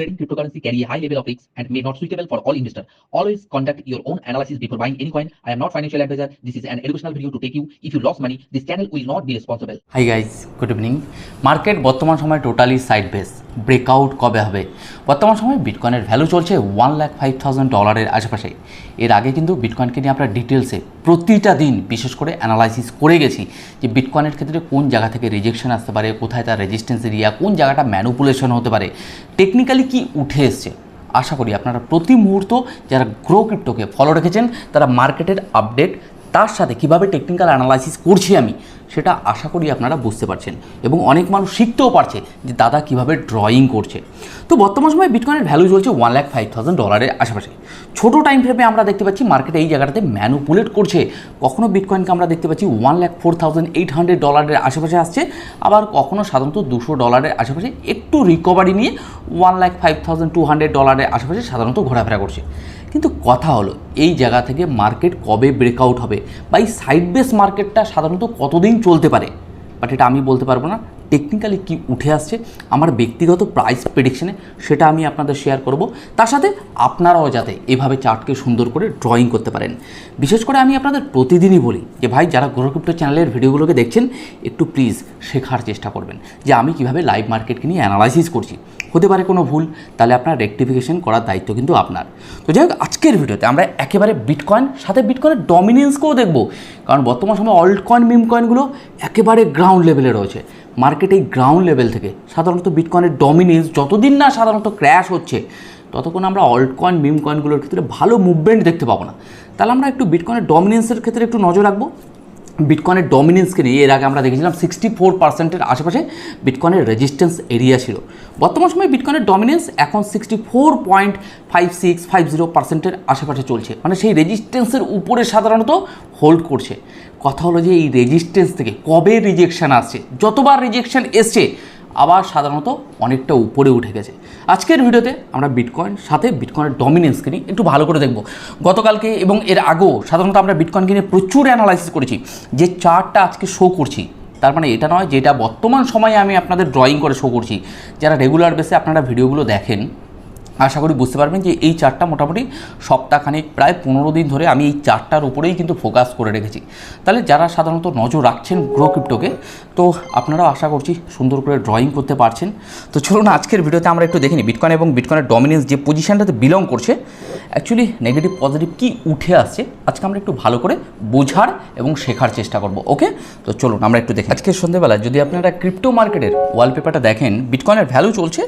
Trading cryptocurrency carry a high level of risk and may not suitable for all investors. Always conduct your own analysis before buying any coin. I am not financial advisor. This is an educational video to take you. If you lost money, this channel will not be responsible. Hi guys good evening market বর্তমান সময় totally side base breakout কবে হবে বর্তমান সময় বিটকয়েনের value চলছে one lakh five thousand ডলারের আশেপাশে এর আগে কিন্তু বিটকয়েনকে নিয়ে আমরা ডিটেলসে প্রতিটা দিন, বিশেষ করে অ্যানালাইসিস করে গেছি যে বিটকয়েনের ক্ষেত্রে কোন জায়গা থেকে রিজেকশন আসতে পারে, কোথায় তার রেজিস্ট্যান্স এরিয়া কোন জায়গাটা ম্যানুপুলেশন হতে পারে টেকনিক্যালি কি উঠে এসছে? আশা করি আপনারা প্রতি মুহূর্ত যারা গ্রো ক্রিপ্টোকে ফলো রেখেছেন, তারা মার্কেটের আপডেট তার সাথে কীভাবে টেকনিক্যাল অ্যানালাইসিস করছি আমি, সেটা আশা করি আপনারা বুঝতে পারছেন এবং অনেক মানুষ শিখতেও পারছে যে দাদা কীভাবে ড্রয়িং করছে। তো বর্তমান সময়ে বিটকয়েনের ভ্যালু চলছে ওয়ান লাখ ফাইভ থাউজেন্ড ডলারের আশেপাশে। ছোটো টাইম ফ্রেমে আমরা দেখতে পাচ্ছি মার্কেটে এই জায়গাটাতে ম্যানুপুলেট করছে। কখনো বিটকয়েনকে আমরা দেখতে পাচ্ছি one lakh four thousand eight hundred ডলারের আশেপাশে আসছে, আবার কখনো সাধারণত দুশো ডলারের আশেপাশে একটু রিকভারি নিয়ে one lakh five thousand two hundred ডলারের আশেপাশে সাধারণত ঘোরাফেরা করছে। কিন্তু কথা হলো, এই জায়গা থেকে মার্কেট কবে ব্রেকআউট হবে? বা এই সাইড বেস মার্কেটটা সাধারণত কতদিন চলতে পারে? বাট এটা আমি বলতে পারব না। টেকনিক্যালি কি উঠে আসছে, আমার ব্যক্তিগত প্রাইস প্রেডিকশানে সেটা আমি আপনাদের শেয়ার করব। তার সাথে আপনারাও যাতে এভাবে চার্টকে সুন্দর করে ড্রয়িং করতে পারেন। বিশেষ করে আমি আপনাদের প্রতিদিনই বলি যে, ভাই, যারা গ্রোক্রিপ্টো চ্যানেলের ভিডিওগুলোকে দেখছেন, একটু প্লিজ শেখার চেষ্টা করবেন যে, আমি কীভাবে লাইভ মার্কেটকে নিয়ে অ্যানালাইসিস করছি। হতে পারে কোনো ভুল, তাহলে আপনার রেকটিফিকেশন করার দায়িত্ব কিন্তু আপনার। তো যাই হোক, আজকের ভিডিওতে আমরা একেবারে বিটকয়েন সাথে বিটকয়েনের ডমিনেন্সকেও দেখব। কারণ বর্তমান সময় অল্ট কয়েন মিম কয়েনগুলো একেবারে গ্রাউন্ড লেভেলে রয়েছে। মার্কেটে গ্রাউন্ড লেভেল থেকে সাধারণত বিটকয়েনের ডমিনেন্স যতদিন না সাধারণত ক্র্যাশ হচ্ছে, ততক্ষণ আমরা অল্ট কয়েন মিম কয়েনগুলোর ক্ষেত্রে ভালো মুভমেন্ট দেখতে পাবো না। তাহলে আমরা একটু বিটকয়েনের ডমিনেন্সের ক্ষেত্রে একটু নজর রাখব। বিটকয়েনের ডমিনেন্সকে নিয়ে এর আগে আমরা দেখেছিলাম সিক্সটি ফোর পার্সেন্টের আশেপাশে বিটকয়েনের রেজিস্ট্যান্স এরিয়া ছিল। বর্তমান সময়ে বিটকয়েনের ডমিনেন্স এখন sixty four point five six five zero পার্সেন্টের আশেপাশে চলছে। মানে সেই রেজিস্ট্যান্সের উপরে সাধারণত হোল্ড করছে। কথা হলো যে এই রেজিস্ট্যান্স থেকে কবে রিজেকশান আসছে? যতবার রিজেকশান এসছে, আবার সাধারণত অনেকটা উপরে উঠে গেছে। আজকের ভিডিওতে আমরা বিটকয়েন সাথে বিটকয়েনের ডমিনেন্সকে নিয়ে একটু ভালো করে দেখব। গতকালকে এবং এর আগেও সাধারণত আমরা বিটকয়েনকে নিয়ে প্রচুর অ্যানালাইসিস করেছি। যে চার্টটা আজকে শো করছি, তার মানে এটা নয় যেটা বর্তমান সময়ে আমি আপনাদের ড্রয়িং করে শো করছি। যারা রেগুলার বেসে আপনারা ভিডিওগুলো দেখেন আশা করি বুঝতে পারবেন যে এই চারটা মোটামুটি সপ্তাহখানেক, প্রায় পনেরো দিন ধরে আমি এই চারটার উপরেই কিন্তু ফোকাস করে রেখেছি। তাহলে যারা সাধারণত নজর রাখছেন গ্রো ক্রিপ্টোকে তো আপনারাও আশা করছি সুন্দর করে ড্রয়িং করতে পারছেন। তো চলুন আজকের ভিডিওতে আমরা একটু দেখিনি বিটকয়েন এবং বিটকয়েনের ডমিনেন্স যে পজিশানটাতে বিলং করছে অ্যাকচুয়ালি নেগেটিভ পজিটিভ কি উঠে আসছে, আজকে আমরা একটু ভালো করে বোঝার এবং শেখার চেষ্টা করব ওকে তো চলুন, আমরা একটু দেখি আজকে সন্ধ্যেবেলায় যদি আপনারা ক্রিপ্টো মার্কেটের ওয়ালপেপারটা দেখেন বিটকয়েনের ভ্যালু চলছে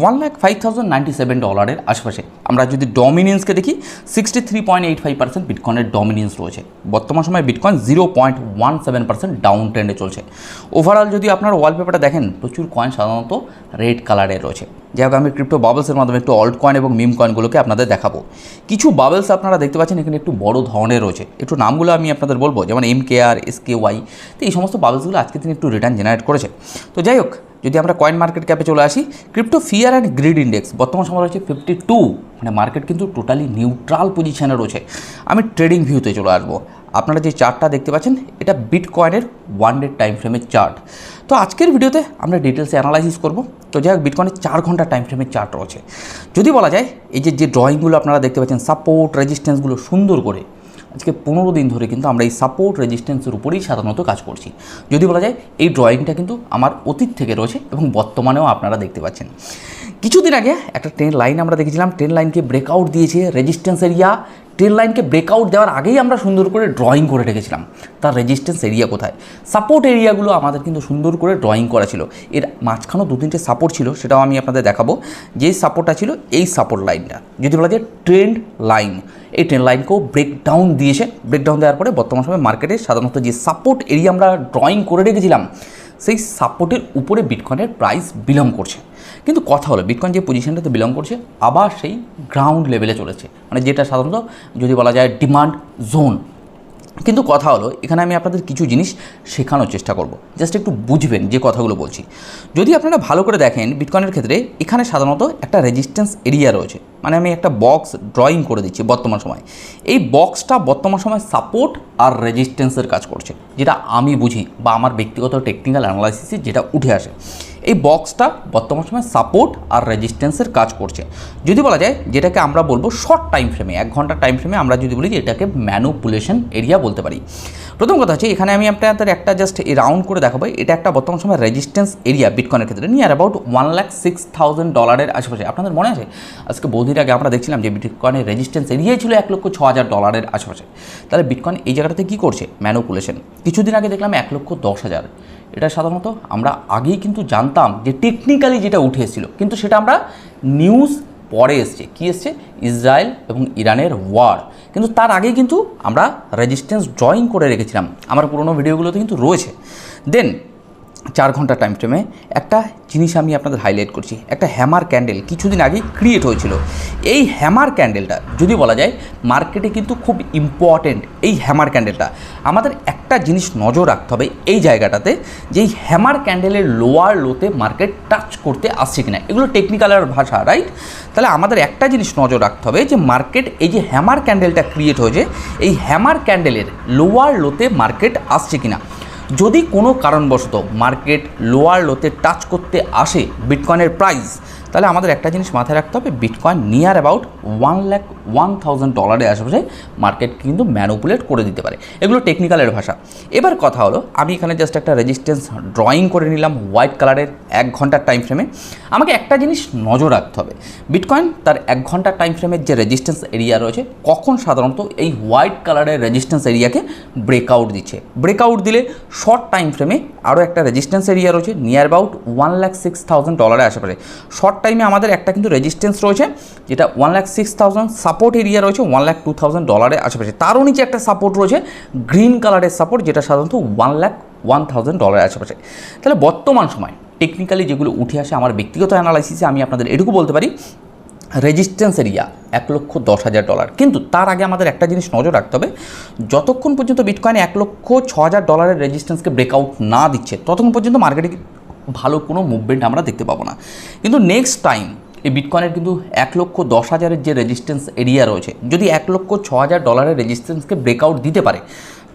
one lakh five thousand ninety seven ডলারের আশেপাশে। আমরা যদি ডমিনেন্সকে দেখি sixty three point eight five percent বিটকয়েনের dominance রয়েছে। বর্তমান সময়ে bitcoin zero point one seven percent down ট্রেন্ডে চলছে। ওভারঅল যদি আপনার ওয়ালপেপারটা দেখেন, প্রচুর কয়েন সাধারণত রেড কালারের রয়েছে। যাই হোক, আমি ক্রিপ্টো বাবলসের মাধ্যমে একটু অল্ট কয়েন এবং মিম কয়েনগুলোকে আপনাদের দেখাবো। কিছু বাবলস আপনারা দেখতে পাচ্ছেন, এখানে একটু বড় ধরনের রয়েছে। একটু নামগুলো আমি আপনাদের বলব, যেমন M K R S K Y তো এই সমস্ত বাবলসগুলো আজকে দিন একটু রিটার্ন জেনারেট করেছে তো যাই হোক, যদি আমরা কয়েন মার্কেট ক্যাপে চলে আসি crypto fear and greed index বর্তমান সময় রয়েছে ফিফটি টু মানে মার্কেট কিন্তু টোটালি নিউট্রাল পজিশনে রয়েছে। আমি ট্রেডিং ভিউতে চলে আসব। আপনারা যে চার্টটা দেখতে পাচ্ছেন, এটা বিট কয়েনের ওয়ান ডে টাইম ফ্রেমের চার্ট তো আজকের ভিডিওতে আমরা ডিটেলসে অ্যানালাইসিস করব। তো যাই হোক বিটকয়েনের চার ঘণ্টা টাইম ফ্রেমের চার্ট রয়েছে। যদি বলা যায়, এই যে যে ড্রয়িংগুলো আপনারা দেখতে পাচ্ছেন সাপোর্ট রেজিস্ট্যান্সগুলো সুন্দর করে, আজকে পনেরো দিন ধরে কিন্তু আমরা এই সাপোর্ট রেজিস্ট্যান্সের উপরেই সাধারণত কাজ করছি। যদি বলা যায়, এই ড্রয়িংটা কিন্তু আমার অতীত থেকে রয়েছে এবং বর্তমানেও আপনারা দেখতে পাচ্ছেন। কিছুদিন আগে একটা ট্রেন লাইন আমরা দেখেছিলাম। ট্রেন লাইনকে ব্রেকআউট দিয়েছে রেজিস্ট্যান্স এরিয়া ট্রেন লাইনকে ব্রেকআউট দেওয়ার আগেই আমরা সুন্দর করে ড্রয়িং করে রেখেছিলাম। তার রেজিস্ট্যান্স এরিয়া কোথায়? সাপোর্ট এরিয়াগুলো আমাদের কিন্তু সুন্দর করে ড্রয়িং করা ছিল। এর মাঝখানেও দু তিনটে সাপোর্ট ছিল, সেটাও আমি আপনাদের দেখাবো। যেই সাপোর্টটা ছিল, এই সাপোর্ট লাইনটা যদি বলা যায় ট্রেন্ড লাইন এই ট্রেন লাইনকেও ব্রেকডাউন দিয়েছে। ব্রেকডাউন দেওয়ার পরে বর্তমান সময় মার্কেটে সাধারণত যে সাপোর্ট এরিয়া আমরা ড্রয়িং করে রেখেছিলাম সেই সাপোর্টের উপরে বিটকয়েনের প্রাইস বিলং করছে। কিন্তু কথা হলো বিটকয়েন যে পজিশনটাতে বিলং করছে, আবার সেই গ্রাউন্ড লেভেলে চলেছে। মানে যেটা সাধারণত যদি বলা যায় ডিমান্ড জোন কিন্তু কথা হলো, এখানে আমি আপনাদের কিছু জিনিস শেখানোর চেষ্টা করব। জাস্ট একটু বুঝবেন যে কথাগুলো বলছি। যদি আপনারা ভালো করে দেখেন, বিটকয়েনের ক্ষেত্রে এখানে সাধারণত একটা রেজিস্ট্যান্স এরিয়া রয়েছে। মানে আমি একটা বক্স ড্রয়িং করে দিচ্ছি বর্তমান সময়। এই বক্সটা বর্তমান সময় সাপোর্ট আর রেজিস্ট্যান্সের কাজ করছে। যেটা আমি বুঝি বা আমার ব্যক্তিগত টেকনিক্যাল অ্যানালাইসিসে যেটা উঠে আসে। এই বক্সটা বর্তমান সময় সাপোর্ট আর রেজিস্ট্যান্সের কাজ করছে। যদি বলা যায় যেটাকে আমরা বলব শর্ট টাইম ফ্রেমে এক ঘণ্টা টাইম ফ্রেমে আমরা যদি বলি যে এটাকে ম্যানুপুলেশন এরিয়া বলতে পারি। প্রথম কথা হচ্ছে এখানে আমি আপনাদের একটা জাস্ট রাউন্ড করে দেখাবো। এটা একটা বর্তমান সময় রেজিস্ট্যান্স এরিয়া বিটকয়েনের ক্ষেত্রে। Near about one lakh six thousand ডলারের আশেপাশে। আপনাদের মনে আছে? আজকে বহুদিন আগে আমরা দেখছিলাম যে বিটকয়েনের রেজিস্ট্যান্স এরিয়াই ছিল এক লক্ষ ছ হাজার ডলারের আশেপাশে। তাহলে বিটকয়েন এই জায়গাটাতে কী করছে? ম্যানুপুলেশন কিছুদিন আগে দেখলাম এক লক্ষ দশ হাজার। এটা সাধারণত আমরা আগেই কিন্তু জানতাম যে টেকনিক্যালি যেটা উঠে এসেছিল কিন্তু সেটা আমরা নিউজ পরে এসছে। কি এসছে? ইসরায়েল এবং ইরানের ওয়ার কিন্তু তার আগেই কিন্তু আমরা রেজিস্ট্যান্স ড্রয়িং করে রেখেছিলাম। আমার পুরোনো ভিডিওগুলোতে কিন্তু রয়েছে। দেন চার ঘণ্টা টাইম ফ্রেমে একটা জিনিস আমি আপনাদের হাইলাইট করছি। একটা হ্যামার ক্যান্ডেল কিছুদিন আগেই ক্রিয়েট হয়েছিল। এই হ্যামার ক্যান্ডেলটা যদি বলা যায় মার্কেটে কিন্তু খুব ইম্পর্টেন্ট এই হ্যামার ক্যান্ডেলটা আমাদের একটা জিনিস নজর রাখতে হবে এই জায়গাটাতে যে এই হ্যামার ক্যান্ডেলের লোয়ার লোতে মার্কেট টাচ করতে আসছে কিনা। এগুলো টেকনিক্যালের ভাষা রাইট তাহলে আমাদের একটা জিনিস নজর রাখতে হবে যে মার্কেট এই যে হ্যামার ক্যান্ডেলটা ক্রিয়েট হয়েছে, এই হ্যামার ক্যান্ডেলের লোয়ার লোতে মার্কেট আসছে কিনা। যদি কোনো কারণবশত মার্কেট লোয়ার লোতে টাচ করতে আসে বিটকয়েনের প্রাইস তাহলে আমাদের একটা জিনিস মাথায় রাখতে হবে bitcoin near about one lakh one thousand ডলারের আশেপাশে মার্কেট কিন্তু ম্যানুপুলেট করে দিতে পারে। এগুলো টেকনিক্যালের ভাষা। এবার কথা হলো, আমি এখানে জাস্ট একটা রেজিস্ট্যান্স ড্রয়িং করে নিলাম হোয়াইট কালারের এক ঘণ্টার টাইম ফ্রেমে আমাকে একটা জিনিস নজর রাখতে হবে বিটকয়েন তার এক ঘণ্টার টাইম ফ্রেমের যে রেজিস্ট্যান্স এরিয়া রয়েছে, কখন সাধারণত এই হোয়াইট কালারের রেজিস্ট্যান্স এরিয়াকে ব্রেকআউট দিচ্ছে? ব্রেকআউট দিলে শর্ট টাইম ফ্রেমে আরও একটা রেজিস্ট্যান্স এরিয়া রয়েছে near about one lakh six thousand ডলারের আশেপাশে শর্ট টাইমে আমাদের একটা কিন্তু রেজিস্ট্যান্স রয়েছে, যেটা one lakh six thousand support area রয়েছে ওয়ান লাখ টু থাউজেন্ড ডলারের আশেপাশে। তারও নিচে একটা সাপোর্ট রয়েছে গ্রিন কালারের সাপোর্ট যেটা সাধারণত ওয়ান লাখ ওয়ান থাউজেন্ড ডলারের আশেপাশে। তাহলে বর্তমান সময় টেকনিক্যালি যেগুলো উঠে আসে, আমার ব্যক্তিগত অ্যানালাইসিসে আমি আপনাদের এটুকু বলতে পারি রেজিস্ট্যান্স এরিয়া এক লক্ষ দশ হাজার ডলার কিন্তু তার আগে আমাদের একটা জিনিস নজর রাখতে হবে, যতক্ষণ পর্যন্ত বিটকয়েন এক লক্ষ ছ হাজার ডলারের রেজিস্ট্যান্সকে ব্রেকআউট না দিচ্ছে, ততক্ষণ পর্যন্ত মার্কেটে ভালো কোনো মুভমেন্ট আমরা দেখতে পাবো না। কিন্তু নেক্সট টাইম এই বিটকয়েনের কিন্তু এক লক্ষ দশ হাজারের যে রেজিস্ট্যান্স এরিয়া রয়েছে, যদি এক লক্ষ ছ হাজার ডলারের রেজিস্ট্যান্সকে ব্রেকআউট দিতে পারে,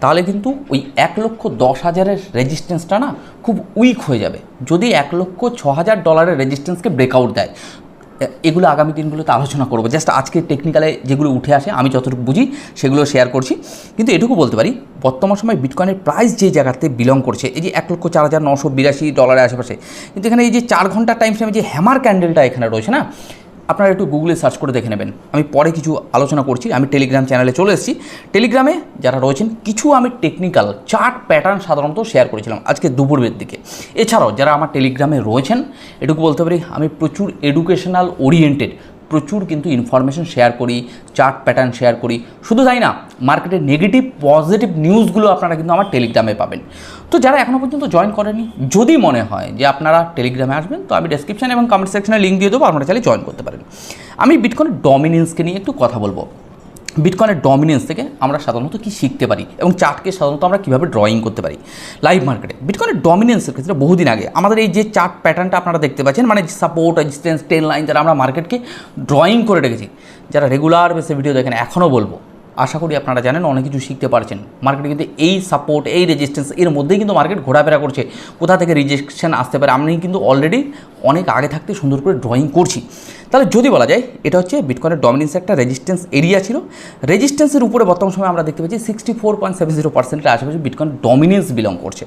তাহলে কিন্তু ওই এক লক্ষ দশ হাজারের রেজিস্ট্যান্সটা না খুব উইক হয়ে যাবে। যদি এক লক্ষ ছ হাজার ডলারের রেজিস্ট্যান্সকে ব্রেকআউট দেয় এগুলো আগামী দিনগুলোতে আলোচনা করব। জাস্ট আজকে টেকনিক্যালে যেগুলো উঠে আসে, আমি যতটুকু বুঝি সেগুলো শেয়ার করছি। কিন্তু এটুকু বলতে পারি, বর্তমান সময় বিটকয়েনের প্রাইস যে জায়গাতে বিলং করছে, এই যে এক লক্ষ চার হাজার নশো বিরাশি ডলারের আশেপাশে, কিন্তু এখানে এই যে চার ঘণ্টার টাইম ফ্রেমে যে হ্যামার ক্যান্ডেলটা এখানে রয়েছে না আপনারা একটু গুগলে সার্চ করে দেখে নেবেন। আমি পরে কিছু আলোচনা করছি, আমি টেলিগ্রাম চ্যানেলে চলে এসেছি। টেলিগ্রামে যারা রয়েছেন, কিছু আমি টেকনিক্যাল চার্ট প্যাটার্ন সাধারণত শেয়ার করেছিলাম আজকে দুপুরের দিকে। এছাড়াও যারা আমার টেলিগ্রামে রয়েছেন, এটুকু বলতে পারি, আমি প্রচুর এডুকেশনাল ওরিয়েন্টেড প্রচুর কিন্তু ইনফরমেশন শেয়ার করি চার্ট প্যাটার্ন শেয়ার করি। শুধু তাই না মার্কেটের নেগেটিভ পজিটিভ নিউজগুলো আপনারা কিন্তু আমার টেলিগ্রামে পাবেন। তো যারা এখনও পর্যন্ত জয়েন করেনি, যদি মনে হয় যে আপনারা টেলিগ্রামে আসবেন, তো আমি ডেসক্রিপশন এবং কমেন্ট সেকশনে লিঙ্ক দিয়ে দেবো, আপনারা চাইলে জয়েন করতে পারেন। আমি বিটকয়েন ডমিনেন্সকে নিয়ে একটু কথা বলব। বিটকয়েনের ডমিনেন্স থেকে আমরা সাধারণত কি শিখতে পারি এবং চার্টকে সাধারণত আমরা কীভাবে ড্রয়িং করতে পারি? লাইভ মার্কেটে বিটকয়েনের ডমিনেন্সের ক্ষেত্রে বহুদিন আগে আমাদের এই যে চার্ট প্যাটার্নটা আপনারা দেখতে পাচ্ছেন মানে সাপোর্ট রেজিস্ট্যান্স টেন লাইন যারা আমরা মার্কেটকে ড্রয়িং করে রেখেছি, যারা রেগুলার বেসে ভিডিও দেখেন, এখনও বলব আশা করি আপনারা জানেন, অনেক কিছু শিখতে পারছেন। মার্কেটে কিন্তু এই সাপোর্ট এই রেজিস্ট্যান্স এর মধ্যেই কিন্তু মার্কেট ঘোরাফেরা করছে। কোথা থেকে রিজেকশন আসতে পারে? আমি কিন্তু অলরেডি অনেক আগে থাকতে সুন্দর করে ড্রয়িং করছি। তাহলে যদি বলা যায়, এটা হচ্ছে বিটকয়েনের ডমিনেন্স একটা রেজিস্ট্যান্স এরিয়া ছিল। রেজিস্ট্যান্সের উপরে বর্তমান সময় আমরা দেখতে পাচ্ছি sixty four point seven zero পার্সেন্টের আশেপাশে বিটকয়েন ডমিনেন্স বিলং করছে।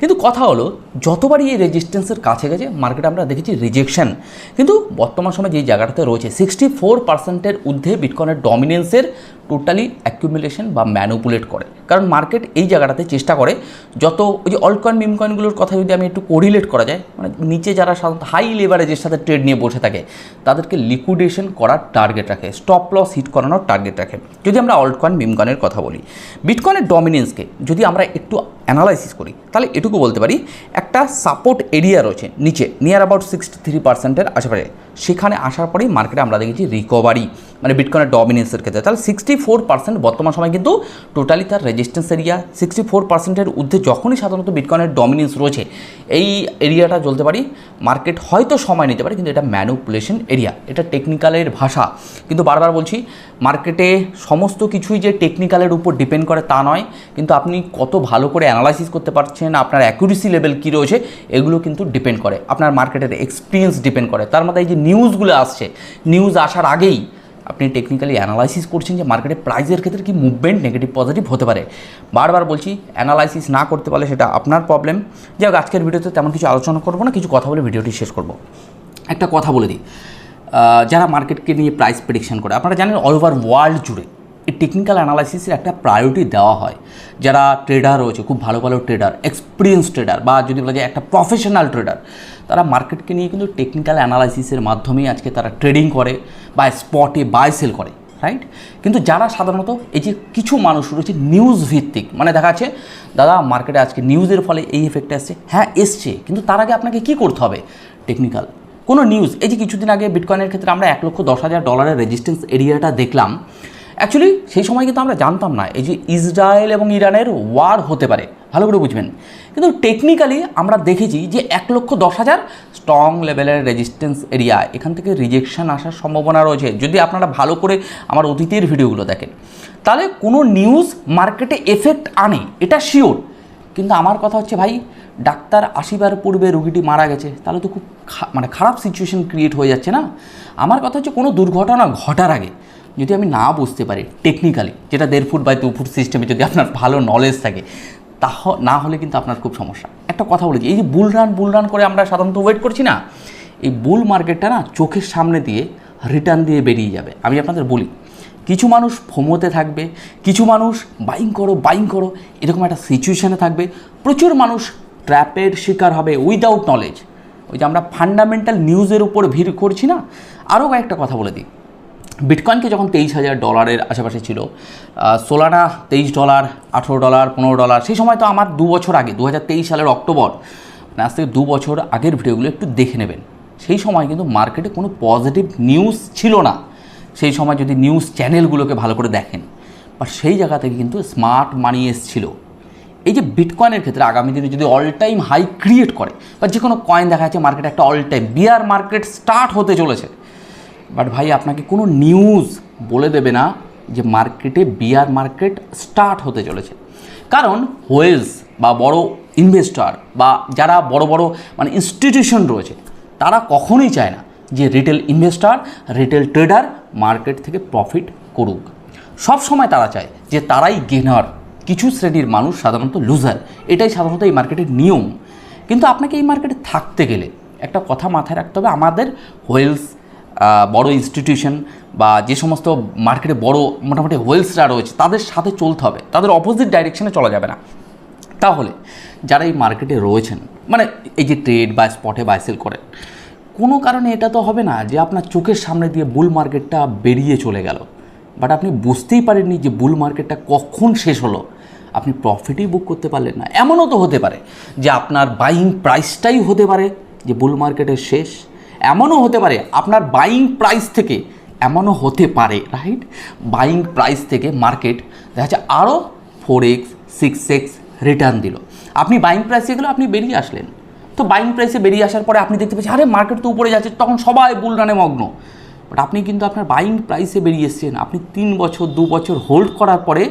কিন্তু কথা হলো, যতবারই এই রেজিস্ট্যান্সের কাছে গেছে মার্কেটে আমরা দেখেছি রিজেকশন কিন্তু বর্তমান সময় যেই জায়গাটাতে রয়েছে সিক্সটি ফোর পার্সেন্টের ঊর্ধ্বে বিটকয়েনের ডমিনেন্সের টোটালি অ্যাকুমুলেশন বা ম্যানুপুলেট করে। কারণ মার্কেট এই জায়গাটাতে চেষ্টা করে যত ওই যে অল্ট কয়েন মিম কয়েনগুলোর কথা যদি আমি একটু কোরিলেট করা যায় মানে নিচে যারা সাধারণত হাই লেভারেজের সাথে ট্রেড নিয়ে বসে থাকে, তাদেরকে লিকুইডেশন করার টার্গেট রাখে স্টপ লস হিট করানোর টার্গেট রাখে। যদি আমরা অল্ট কয়েন মিম কয়েনের কথা বলি বিটকয়েনের ডমিনেন্সকে যদি আমরা একটু অ্যানালাইসিস করি, তাহলে এটুকু বলতে পারি, একটা সাপোর্ট এরিয়া রয়েছে নিচে নিয়ার অ্যাবাউট সিক্সটি থ্রি পার্সেন্টের আশেপাশে। সেখানে আসার পরেই মার্কেটে আমরা দেখেছি রিকভারি মানে বিটকয়েনের ডমিনেন্সের ক্ষেত্রে। তাহলে সিক্সটি ফোর পার্সেন্ট বর্তমান সময় কিন্তু টোটালি তার রেজিস্ট্যান্স এরিয়া সিক্সটি ফোর পার্সেন্টের ঊর্ধ্বে যখনই সাধারণত বিটকয়েনের ডমিনেন্স রয়েছে, এই এরিয়াটা চলতে পারি। মার্কেট হয়তো সময় নিতে পারে, কিন্তু এটা ম্যানুপুলেশন এরিয়া এটা টেকনিক্যালের ভাষা। কিন্তু বারবার বলছি মার্কেটে সমস্ত কিছুই যে টেকনিক্যালের উপর ডিপেন্ড করে তা নয়। কিন্তু আপনি কত ভালো করে অ্যানালাইসিস করতে পারছেন, আপনার অ্যাকুরেসি লেভেল কী রয়েছে, এগুলো কিন্তু ডিপেন্ড করে। আপনার মার্কেটের এক্সপিরিয়েন্স ডিপেন্ড করে। তার মধ্যে এই যে নিউজগুলো আসছে। নিউজ আসার আগেই আপনি টেকনিক্যালি অ্যানালাইসিস করছেন যে মার্কেটে প্রাইজের ক্ষেত্রে কি মুভমেন্ট নেগেটিভ পজিটিভ হতে পারে। বারবার বলছি অ্যানালাইসিস না করতে পারলে সেটা আপনার প্রবলেম যাই হোক, আজকের ভিডিওতে তেমন কিছু আলোচনা করব না, কিছু কথা বলে ভিডিওটি শেষ করব। একটা কথা বলে দিই। যারা মার্কেটকে নিয়ে প্রাইস প্রেডিকশন করে, আপনারা জানেন অল ওভার ওয়ার্ল্ড জুড়ে এই টেকনিক্যাল অ্যানালাইসিসের একটা প্রায়োরিটি দেওয়া হয়। যারা ট্রেডার রয়েছে, খুব ভালো ভালো ট্রেডার এক্সপিরিয়েন্স ট্রেডার বা যদি বলা যায় একটা প্রফেশনাল ট্রেডার তারা মার্কেটকে নিয়ে কিন্তু টেকনিক্যাল অ্যানালাইসিসের মাধ্যমেই আজকে তারা ট্রেডিং করে বা স্পটে বাই সেল করে রাইট কিন্তু যারা সাধারণত এই যে কিছু মানুষ রয়েছে নিউজ ভিত্তিক মানে দেখা যাচ্ছে, দাদা মার্কেটে আজকে নিউজের ফলে এই এফেক্ট আসছে হ্যাঁ এসছে। কিন্তু তার আগে আপনাকে কী করতে হবে? টেকনিক্যাল কোনো নিউজ এই যে কিছুদিন আগে বিটকয়েনের ক্ষেত্রে আমরা এক লক্ষ দশ হাজার ডলারের রেজিস্ট্যান্স এরিয়াটা দেখলাম। অ্যাকচুয়ালি সেই সময় কিন্তু আমরা জানতাম না এই যে ইসরায়েল এবং ইরানের ওয়ার হতে পারে। ভালো করে বুঝবেন। কিন্তু টেকনিক্যালি আমরা দেখেছি যে এক লক্ষ দশ হাজার স্ট্রং লেভেলের রেজিস্ট্যান্স এরিয়া এখান থেকে রিজেকশন আসার সম্ভাবনা রয়েছে। যদি আপনারা ভালো করে আমার অতীতের ভিডিওগুলো দেখেন, তাহলে কোনো নিউজ মার্কেটে এফেক্ট আনে, এটা শিওর কিন্তু আমার কথা হচ্ছে ভাই, ডাক্তার আসিবার পূর্বে রুগীটি মারা গেছে, তাহলে তো খুব মানে খারাপ সিচুয়েশন ক্রিয়েট হয়ে যাচ্ছে না? আমার কথা হচ্ছে কোনো দুর্ঘটনা ঘটার আগে যদি আমি না বুঝতে পারি টেকনিক্যালি যেটা দেড় ফুট বাই দু ফুট সিস্টেমে যদি আপনার ভালো নলেজ থাকে, তাহ, না হলে কিন্তু আপনার খুব সমস্যা। একটা কথা বলেছি এই যে বুল রান বুল রান করে আমরা সাধারণত ওয়েট করছি না, এই বুল মার্কেটটা না চোখের সামনে দিয়ে রিটার্ন দিয়ে বেরিয়ে যাবে। আমি আপনাদের বলি, কিছু মানুষ ফোমোতে থাকবে, কিছু মানুষ বাইং করো বাইং করো, এরকম একটা সিচুয়েশানে থাকবে, প্রচুর মানুষ ট্র্যাপের শিকার হবে উইদাউট নলেজ ওই যে আমরা ফান্ডামেন্টাল নিউজের উপর ভিড় করছি না আরও কয়েকটা কথা বলে দিই। বিটকয়েনকে যখন তেইশ হাজার ডলারের আশেপাশে ছিল সোলানা তেইশ ডলার, আঠেরো ডলার, পনেরো ডলার, সেই সময় তো আমার দু বছর আগে, দু হাজার তেইশ সালের অক্টোবর মানে আজ থেকে দু বছর আগের ভিডিওগুলো একটু দেখে নেবেন। সেই সময় কিন্তু মার্কেটে কোনো পজিটিভ নিউজ ছিল না। সেই সময় যদি নিউজ চ্যানেলগুলোকে ভালো করে দেখেন বা সেই জায়গা থেকে কিন্তু স্মার্ট মানি এসছিল। এই যে বিটকয়েনের ক্ষেত্রে আগামী দিনে যদি অল টাইম হাই ক্রিয়েট করে, বা যে কোনো কয়েন দেখা যাচ্ছে মার্কেটে একটা all time bear market start হতে চলেছে বাট ভাই, আপনাকে কোনো নিউজ বলে দেবে না যে মার্কেটে বিয়ার মার্কেট স্টার্ট হতে চলেছে। কারণ হোয়েলস বা বড় ইনভেস্টর বা যারা বড় বড় মানে ইনস্টিটিউশন রয়েছে, তারা কখনোই চায় না যে retail investor retail trader market থেকে প্রফিট করুক। সব সময় তারা চায় যে তারাই গেনার কিছু শ্রেণির মানুষ সাধারণত লুজার এটাই সাধারণত এই মার্কেটের নিয়ম। কিন্তু আপনাকে এই মার্কেটে থাকতে গেলে একটা কথা মাথায় রাখতে হবে, আমাদের হোয়েলস বড় ইনস্টিটিউশন বা যে সমস্ত মার্কেটে বড় মোটামুটি হোয়েলসরা রয়েছে, তাদের সাথে চলতে হবে। তাদের অপোজিট ডাইরেকশনে চলা যাবে না। তাহলে যারা এই মার্কেটে রয়েছেন মানে এই যে ট্রেড বা স্পটে বাই সেল করেন, কোনো কারণে এটা তো হবে না যে আপনার চোখের সামনে দিয়ে বুল মার্কেটটা বেরিয়ে চলে গেল। বাট আপনি বুঝতেই পারেননি যে বুল মার্কেটটা কখন শেষ হলো। আপনি প্রফিটই বুক করতে পারলেন না। এমনও তো হতে পারে যে আপনার বাইং প্রাইসটাই হতে পারে যে বুল মার্কেটের শেষ। এমনও হতে পারে, আপনার বাইং প্রাইস থেকে এমনও হতে পারে রাইট বাইং প্রাইস থেকে মার্কেট দেখা যাচ্ছে আরও four x six x return দিল। আপনি বাইং প্রাইসে গেলে আপনি বেরিয়ে আসলেন। তো বাইং প্রাইসে বেরিয়ে আসার পরে আপনি দেখতে পাচ্ছেন, আরে মার্কেট তো উপরে যাচ্ছে, তখন সবাই বুল রানে মগ্ন। বাট আপনি কিন্তু আপনার বাইং প্রাইসে বেরিয়ে এসছেন। আপনি তিন বছর, দু বছর হোল্ড করার পরে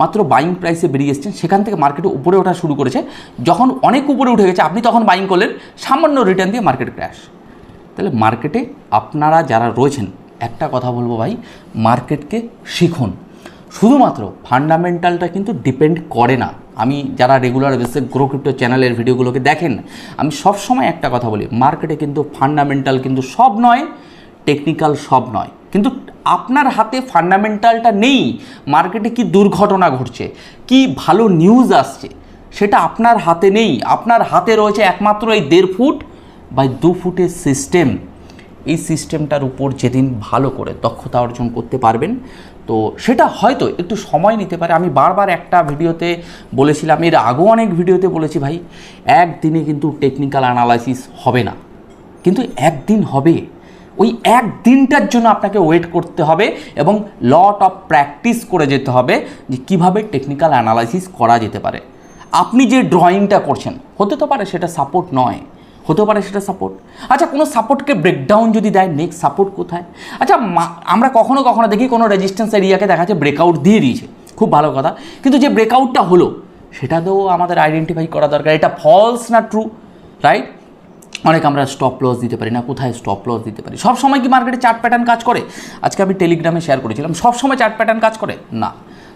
মাত্র বাইং প্রাইসে বেরিয়ে এসছেন, সেখান থেকে মার্কেটে উপরে ওঠা শুরু করেছে। যখন অনেক উপরে উঠে গেছে, আপনি তখন বাইং করলেন, সামান্য রিটার্ন দিয়ে মার্কেট ক্র্যাশ তাহলে মার্কেটে আপনারা যারা রয়েছেন, একটা কথা বলব ভাই মার্কেটকে শিখুন। শুধুমাত্র ফান্ডামেন্টালটা কিন্তু ডিপেন্ড করে না। আমি যারা রেগুলার বেসে গ্রো ক্রিপ্টো চ্যানেলের ভিডিওগুলোকে দেখেন, আমি সব সময় একটা কথা বলি মার্কেটে কিন্তু ফান্ডামেন্টাল কিন্তু সব নয় টেকনিক্যাল সব নয়। কিন্তু আপনার হাতে ফান্ডামেন্টালটা নেই মার্কেটে কি দুর্ঘটনা ঘটছে, কি ভালো নিউজ আসছে, সেটা আপনার হাতে নেই। আপনার হাতে রয়েছে একমাত্র এই দেড় ফুট বাই দু ফুটের সিস্টেম এই সিস্টেমটার উপর যেদিন ভালো করে দক্ষতা অর্জন করতে পারবেন, তো সেটা হয়তো একটু সময় নিতে পারে। আমি বারবার একটা ভিডিওতে বলেছিলাম, এর আগেও অনেক ভিডিওতে বলেছি ভাই, একদিনে কিন্তু টেকনিক্যাল অ্যানালাইসিস হবে না। কিন্তু একদিন হবে। ওই এক দিনটার জন্য আপনাকে ওয়েট করতে হবে এবং লট অফ প্র্যাকটিস করে যেতে হবে যে কীভাবে টেকনিক্যাল অ্যানালাইসিস করা যেতে পারে। আপনি যে ড্রয়িংটা করছেন, হতে তো পারে সেটা সাপোর্ট নয়। হতে পারে সেটা সাপোর্ট আচ্ছা কোনো সাপোর্টকে ব্রেকডাউন যদি দেয় নেক্সট সাপোর্ট কোথায়? আচ্ছা আমরা কখনো কখনো দেখি কোনো রেজিস্ট্যান্স এরিয়াকে দেখা যাচ্ছে ব্রেকআউট দিয়ে দিয়েছে। খুব ভালো কথা। কিন্তু যে ব্রেকআউটটা হলো, সেটাতেও আমাদের আইডেন্টিফাই করা দরকার। এটা ফলস না ট্রু রাইট অনেক আমরা স্টপ লস দিতে পারি না, কোথায় স্টপ লস দিতে পারি? সব সময় কি মার্কেটে চার্ট প্যাটার্ন কাজ করে? আজকে আমি টেলিগ্রামে শেয়ার করেছিলাম সব সময় চার্ট প্যাটার্ন কাজ করে? না।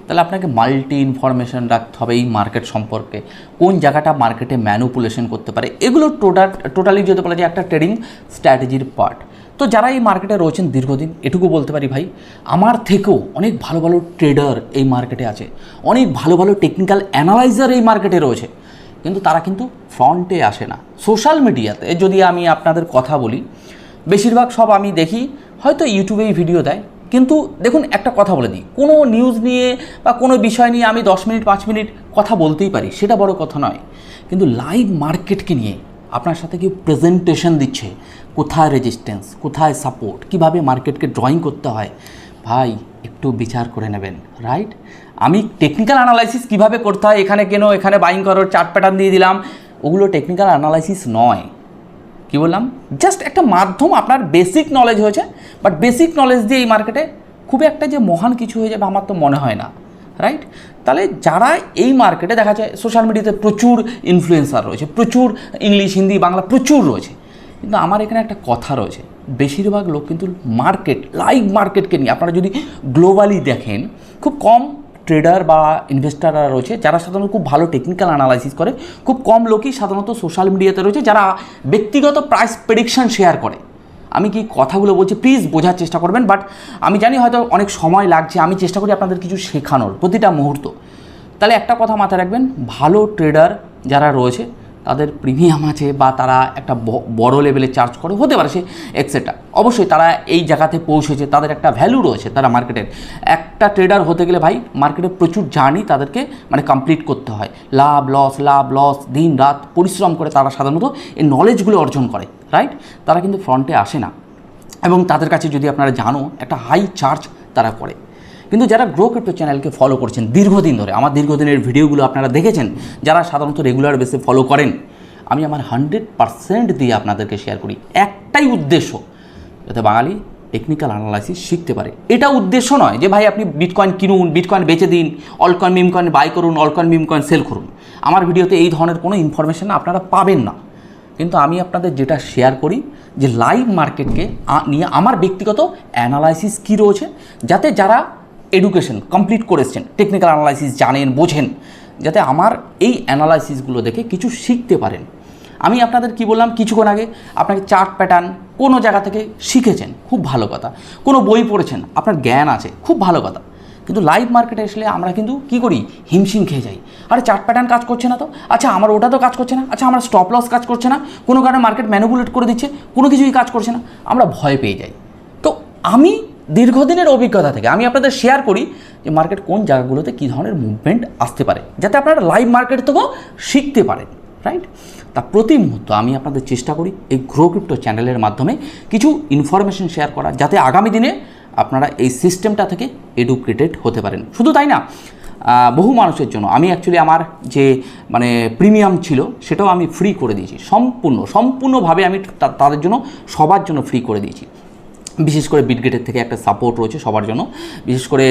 তাহলে আপনাকে মাল্টি ইনফরমেশন রাখতে হবে এই মার্কেট সম্পর্কে। কোন জায়গাটা মার্কেটে ম্যানুপুলেশন করতে পারে? এগুলো টোটাল টোটালি যদি বলা যায় একটা ট্রেডিং স্ট্র্যাটেজির পার্ট তো যারা এই মার্কেটে রয়েছেন দীর্ঘদিন, এটুকু বলতে পারি ভাই, আমার থেকেও অনেক ভালো ভালো ট্রেডার এই মার্কেটে আছে। অনেক ভালো ভালো টেকনিক্যাল অ্যানালাইজার এই মার্কেটে রয়েছে। কিন্তু তারা কিন্তু ফ্রন্টে আসে না। সোশ্যাল মিডিয়াতে যদি আমি আপনাদের কথা বলি, বেশিরভাগ সব আমি দেখি, হয়তো ইউটিউবেই ভিডিও দেয়। কিন্তু দেখুন, একটা কথা বলে দিই। কোনো নিউজ নিয়ে বা কোনো বিষয় নিয়ে আমি দশ মিনিট, পাঁচ মিনিট কথা বলতেই পারি, সেটা বড় কথা নয়। কিন্তু লাইভ মার্কেটকে নিয়ে আপনার সাথে কেউ প্রেজেন্টেশন দিচ্ছে, কোথায় রেজিস্ট্যান্স কোথায় সাপোর্ট কীভাবে মার্কেটকে ড্রয়িং করতে হয়, ভাই, একটু বিচার করে নেবেন রাইট আমি টেকনিক্যাল অ্যানালাইসিস কীভাবে করতে হয়, এখানে কেন, এখানে বাইং করো চার্ট প্যাটার্ন দিয়ে দিলাম, ওগুলো টেকনিক্যাল অ্যানালাইসিস নয়। কি বললাম? জাস্ট একটা মাধ্যম, আপনার বেসিক নলেজ হয়েছে বাট বেসিক নলেজ দিয়ে এই মার্কেটে খুব একটা যে মহান কিছু হয়ে যাবে আমার তো মনে হয় না রাইট তাহলে যারা এই মার্কেটে দেখা যায় সোশ্যাল মিডিয়াতে প্রচুর ইনফ্লুয়েন্সার রয়েছে, প্রচুর ইংলিশ হিন্দি বাংলা প্রচুর রয়েছে, কিন্তু আমার এখানে একটা কথা রয়েছে, বেশিরভাগ লোক কিন্তু মার্কেট লাইভ মার্কেটকে নিয়ে, আপনারা যদি গ্লোবালি দেখেন, খুব কম ট্রেডার বা ইনভেস্টাররা রয়েছে, যারা সাধারণত খুব ভালো টেকনিক্যাল অ্যানালাইসিস করে, খুব কম লোকই সাধারণত সোশ্যাল মিডিয়াতে রয়েছে, যারা ব্যক্তিগত প্রাইস প্রেডিকশান শেয়ার করে। আমি কি কথাগুলো বলছি? প্লিজ বোঝার চেষ্টা করবেন বাট আমি জানি হয়তো অনেক সময় লাগছে, আমি চেষ্টা করি আপনাদের কিছু শেখানোর প্রতিটা মুহূর্ত। তাহলে একটা কথা মাথায় রাখবেন, ভালো ট্রেডার যারা রয়েছে তাদের প্রিমিয়াম আছে বা তারা একটা বড় লেভেলে চার্জ করে, হতে পারে সে এক্সেট্রা অবশ্যই তারা এই জায়গাতে পৌঁছেছে, তাদের একটা ভ্যালু রয়েছে তারা মার্কেটের একটা ট্রেডার হতে গেলে ভাই মার্কেটে প্রচুর জার্নি তাদেরকে মানে কমপ্লিট করতে হয়। লাভ লস লাভ লস দিন, রাত পরিশ্রম করে তারা সাধারণত এই নলেজগুলো অর্জন করে রাইট তারা কিন্তু ফ্রন্টে আসে না। এবং তাদের কাছে যদি আপনারা জানো, একটা হাই চার্জ তারা করে। কিন্তু যারা গ্রো ক্রিপ্টো চ্যানেলকে ফলো করছেন দীর্ঘদিন ধরে, আমার দীর্ঘদিনের ভিডিওগুলো আপনারা দেখেছেন, যারা সাধারণত রেগুলার বেসে ফলো করেন, আমি আমার হান্ড্রেড পারসেন্ট দিয়ে আপনাদেরকে শেয়ার করি। একটাই উদ্দেশ্য, যাতে বাঙালি টেকনিক্যাল অ্যানালাইসিস শিখতে পারে। এটা উদ্দেশ্য নয় যে, ভাই, আপনি বিটকয়েন কিনুন বিটকয়েন বেচে দিন অলকয়েন মিম কয়েন বাই করুন অলকয়েন মিম কয়েন সেল করুন। আমার ভিডিওতে এই ধরনের কোনো ইনফরমেশন আপনারা পাবেন না। কিন্তু আমি আপনাদের যেটা শেয়ার করি, যে লাইভ মার্কেটকে নিয়ে আমার ব্যক্তিগত অ্যানালাইসিস কী রয়েছে, যাতে যারা এডুকেশন কমপ্লিট করেছেন টেকনিক্যাল অ্যানালাইসিস জানেন, বোঝেন, যাতে আমার এই অ্যানালাইসিসগুলো দেখে কিছু শিখতে পারেন। আমি আপনাদের কি বললাম, কিছুক্ষণ আগে আপনাকে চার্ট প্যাটার্ন কোনো জায়গা থেকে শিখেছেন, খুব ভালো কথা। কোনো বই পড়েছেন, আপনার জ্ঞান আছে, খুব ভালো কথা। কিন্তু লাইভ মার্কেটে আসলে আমরা কিন্তু কি করি? হিমশিম খেয়ে যাই। আরে চার্ট প্যাটার্ন কাজ করছে না তো? আচ্ছা আমার ওটা তো কাজ করছে না। আচ্ছা আমার স্টপ লস কাজ করছে না। কোনো কারণে মার্কেট ম্যানুপুলেট করে দিচ্ছে, কোনো কিছুই কাজ করছে না। আমরা ভয় পেয়ে যাই। তো আমি দীর্ঘদিনের অভিজ্ঞতা থেকে আমি আপনাদের শেয়ার করি যে মার্কেট কোন জায়গাগুলোতে কী ধরনের মুভমেন্ট আসতে পারে, যাতে আপনারা লাইভ মার্কেট থেকেও শিখতে পারেন রাইট তা প্রতি মুহূর্ত আমি আপনাদের চেষ্টা করি এই গ্রো ক্রিপ্টো চ্যানেলের মাধ্যমে কিছু ইনফরমেশন শেয়ার করা, যাতে আগামী দিনে আপনারা এই সিস্টেমটা থেকে এডুকেটেড হতে পারেন। শুধু তাই না বহু মানুষের জন্য, আমি অ্যাকচুয়ালি আমার যে মানে প্রিমিয়াম ছিল, সেটাও আমি ফ্রি করে দিয়েছি। সম্পূর্ণ, সম্পূর্ণভাবে আমি তাদের জন্য, সবার জন্য ফ্রি করে দিয়েছি। বিশেষ করে বিটগেটের থেকে একটা সাপোর্ট রয়েছে সবার জন্য। বিশেষ করে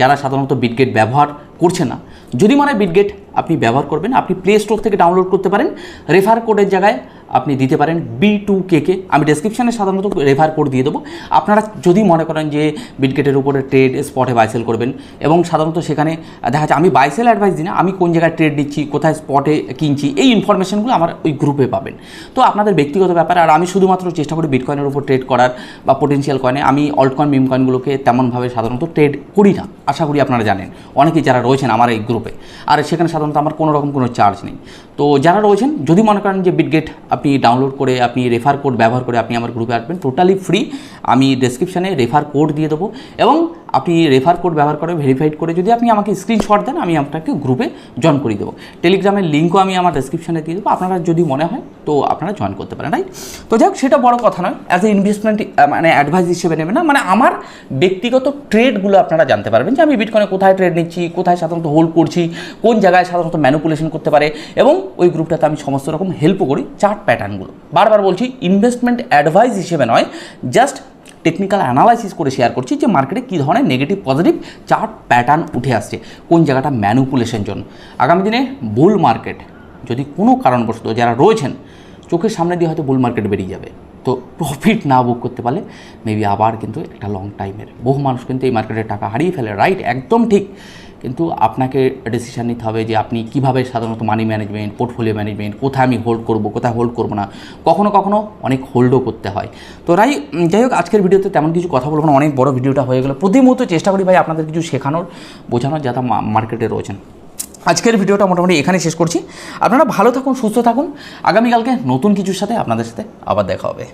যারা সাধারণত বিটগেট ব্যবহার করছে না, যদি মানে বিটগেট আপনি ব্যবহার করবেন, আপনি প্লে স্টোর থেকে ডাউনলোড করতে পারেন। রেফার কোডের জায়গায় আপনি দিতে পারেন বি টু কে কে আমি ডেসক্রিপশানে সাধারণত রেফার কোড দিয়ে দেবো। আপনারা যদি মনে করেন যে বিটগেটের উপরে ট্রেড স্পটে বাইসেল করবেন এবং সাধারণত সেখানে, দেখা যাচ্ছে আমি বাইসেল অ্যাডভাইস দিই না, আমি কোন জায়গায় ট্রেড দিচ্ছি কোথায় স্পটে কিনছি, এই ইনফরমেশনগুলো আমার ওই গ্রুপে পাবেন। তো আপনাদের ব্যক্তিগত ব্যাপার, আর আমি শুধুমাত্র চেষ্টা করি বিটকয়েনের উপর ট্রেড করার বা পোটেনশিয়াল কয়েনে আমি অল্ট কয়েন মিম কয়েনগুলোকে তেমনভাবে সাধারণত ট্রেড করি না, আশা করি আপনারা জানেন। অনেকেই যারা রয়েছেন আমার এই গ্রুপে আর সেখানে সাধারণত আমার কোনো রকম কোনো চার্জ নেই। তো যারা রয়েছেন, যদি মনে করেন যে বিটগেট আপনি ডাউনলোড করে, আপনি রেফার কোড ব্যবহার করে আপনি আমার গ্রুপে আসবেন টোটালি ফ্রি আমি ডেসক্রিপশানে রেফার কোড দিয়ে দেবো এবং আপনি রেফার কোড ব্যবহার করে ভেরিফাইড করে যদি আপনি আমাকে স্ক্রিনশট দেন, আমি আপনাকে গ্রুপে জয়েন করে দেবো। টেলিগ্রামের লিঙ্কও আমি আমার ডেসক্রিপশানে দিয়ে দেবো। আপনারা যদি মনে হয়, তো আপনারা জয়েন করতে পারেন রাইট তো যাই সেটা বড় কথা নয়। অ্যাজ এ ইনভেস্টমেন্ট মানে অ্যাডভাইস হিসেবে নেবেন না। মানে আমার ব্যক্তিগত ট্রেডগুলো আপনারা জানতে পারবেন যে আমি বিটকয়েনে কোথায় ট্রেড নিচ্ছি, কোথায় সাধারণত হোল্ড করছি, কোন জায়গায় সাধারণত ম্যানুপুলেশন করতে পারে এবং ওই গ্রুপটাতে আমি সমস্ত রকম হেল্পও করি চার্ট প্যাটার্নগুলো বারবার বলছি ইনভেস্টমেন্ট অ্যাডভাইস হিসেবে নয় জাস্ট টেকনিক্যাল অ্যানালাইসিস করে শেয়ার করছি যে মার্কেটে কী ধরনের নেগেটিভ পজিটিভ চার্ট প্যাটার্ন উঠে আসছে, কোন জায়গাটা ম্যানুপুলেশন জন্য। আগামী দিনে বুল মার্কেট যদি কোনো কারণবশত যারা রয়েছেন, চোখের সামনে দিয়ে হয়তো বুল মার্কেট বেরিয়ে যাবে। তো প্রফিট না বুক করতে পারলে মেবি আবার কিন্তু একটা লং টাইমের বহু মানুষ কিন্তু এই মার্কেটে টাকা হারিয়ে ফেলে রাইট একদম ঠিক। কিন্তু আপনাকে ডিসিশন নিতে হবে যে আপনি কীভাবে সাধারণত মানি ম্যানেজমেন্ট পোর্টফোলিও ম্যানেজমেন্ট কোথায় আমি হোল্ড করব, কোথায় হোল্ড করব না, কখনো কখনো অনেক হোল্ডও করতে হয়। তো রাই যাই হোক, আজকের ভিডিওতে তেমন কিছু কথা বলব অনেক বড় ভিডিওটা হয়ে গেলো। প্রতি মুহূর্তে চেষ্টা করি ভাই আপনাদের কিছু শেখানোর, বোঝানোর মা- মার্কেটে রয়েছেন। আজকের ভিডিওটা মোটামুটি এখানে শেষ করছি। আপনারা ভালো থাকুন, সুস্থ থাকুন। আগামীকালকে নতুন কিছুর সাথে আপনাদের সাথে আবার দেখা হবে।